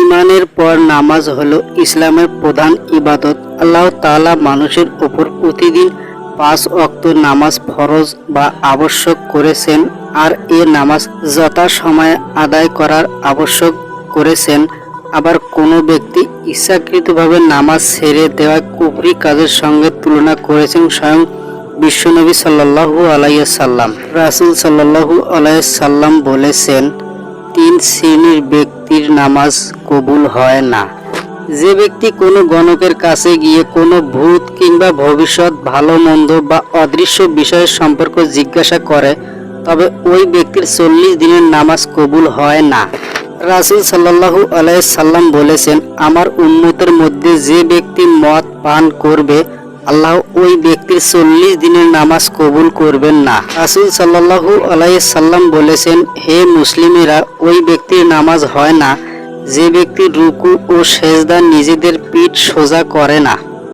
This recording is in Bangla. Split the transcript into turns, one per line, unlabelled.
ইমানের পর নামাজ হলো ইসলামের প্রধান ইবাদত। আল্লাহ তাআলা মানুষের ওপর প্রতিদিন পাঁচ অক্ত নামাজ ফরজ বা আবশ্যক করেছেন আর এ নামাজ যথাসময়ে আদায় করার আবশ্যক করেছেন। আবার কোনো ব্যক্তি ইচ্ছাকৃতভাবে নামাজ ছেড়ে দেওয়া কুফরি কাজের সঙ্গে তুলনা করেছেন স্বয়ং বিশ্বনবী সাল্লাল্লাহু আলাইহি সাল্লাম রাসূল সাল্লাল্লাহু আলাইহি সাল্লাম বলেছেন, তিন শ্রেণির ব্যক্তির নামাজ কবুল হয় না। যে ব্যক্তি কোনো গণকের কাছে গিয়ে কোনো ভূত কিংবা ভবিষ্যৎ ভালো, মন্দ বা অদৃশ্য বিষয়ের সম্পর্ক জিজ্ঞাসা করে, তবে ওই ব্যক্তির চল্লিশ দিনের নামাজ কবুল হয় না। রাসুল সাল্লাল্লাহু আলাইহি সাল্লাম বলেছেন, আমার উন্মতের মধ্যে যে ব্যক্তি মদ পান করবে আল্লাহ ওই ব্যক্তির চল্লিশ দিনের নামাজ কবুল করবেন না। রাসুল সাল্লাল্লাহু আলাইসাল্লাম বলেছেন, হে মুসলিমেরা, ওই ব্যক্তির নামাজ হয় না। যে ব্যক্তি রুকু ও সেজদা নিজেদের পিঠ সোজা করে না।